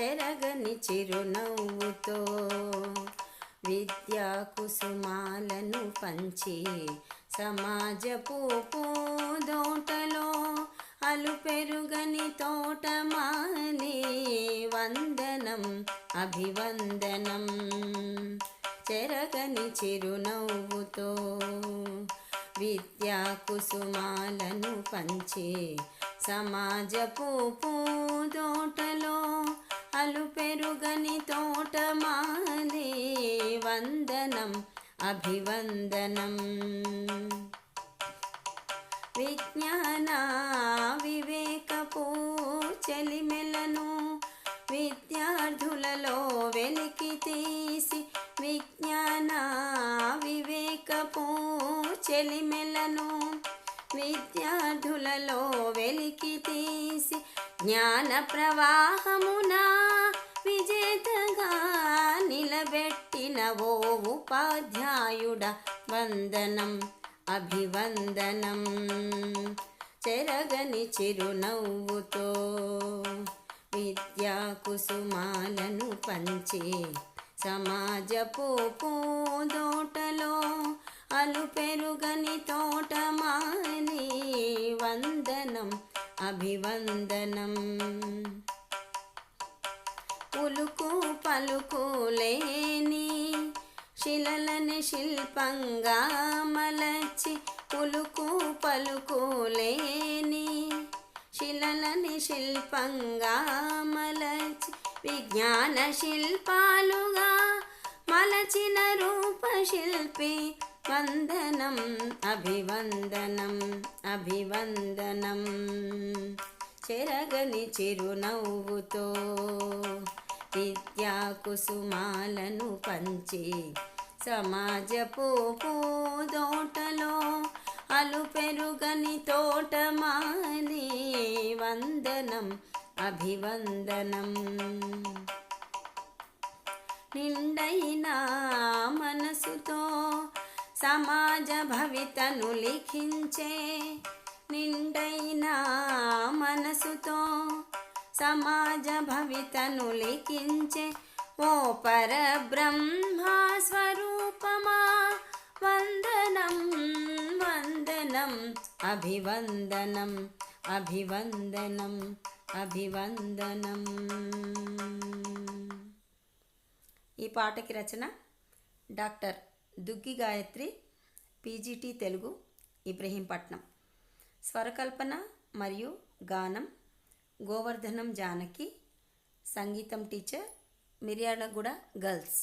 చెరగని చిరునవ్వుతో విద్యా కుసుమాలను పంచి సమాజపు పూదోటలో అలు పెరుగని తోటమాలి వందనం అభివందనం. చెరగని చిరునవ్వుతో విద్యా కుసుమాలను పంచి సమాజపు పూదోటలో అలు పెరుగని తోటమాలే వందనం అభివందనం. విజ్ఞాన వివేకపు చెలిమెలను విద్యార్థులలో వెలికి తీసి విజ్ఞాన వివేకపు చెలిమెలను విద్యార్థులలో వెలికి తీసి జ్ఞాన ప్రవాహమున విజేతగా నిలబెట్టిన ఓ ఉపాధ్యాయుడ వందనం అభివందనం. చెరగని చిరునవ్వుతో విద్యా కుసుమాలను పంచి సమాజపు పూదోటలో అలు పెరుగని తోటమా అభివందనం. ఉలుకు పలుకు లేని శిలలని శిల్పంగా మలచి ఉలుకు పలుకు లేని శిలలని శిల్పంగా మలచి విజ్ఞాన శిల్పాలుగా మలచిన రూపశిల్పి వందనం అభివందనం. అభివందనం. చెరగని చిరునవ్వుతో విద్యా కుసుమాలను పంచి సమాజపు పూదోటలో అలు పెరుగని తోటమాలి వందనం అభివందనం. నిండైన సమాజ భవితను లిఖించే నిండైన మనసుతో సమాజ భవితను లిఖించే ఓ పరబ్రహ్మా స్వరూపమా వందనం వందనం అభివందనం అభివందనం అభివందనం. ఈ పాటకి రచన డాక్టర్ దుగ్గి గాయత్రి పీజీటీ తెలుగు ఇబ్రహీంపట్నం. స్వరకల్పన మరియు గానం గోవర్ధనం జానకి సంగీతం టీచర్ మిర్యాలగూడ గర్ల్స్.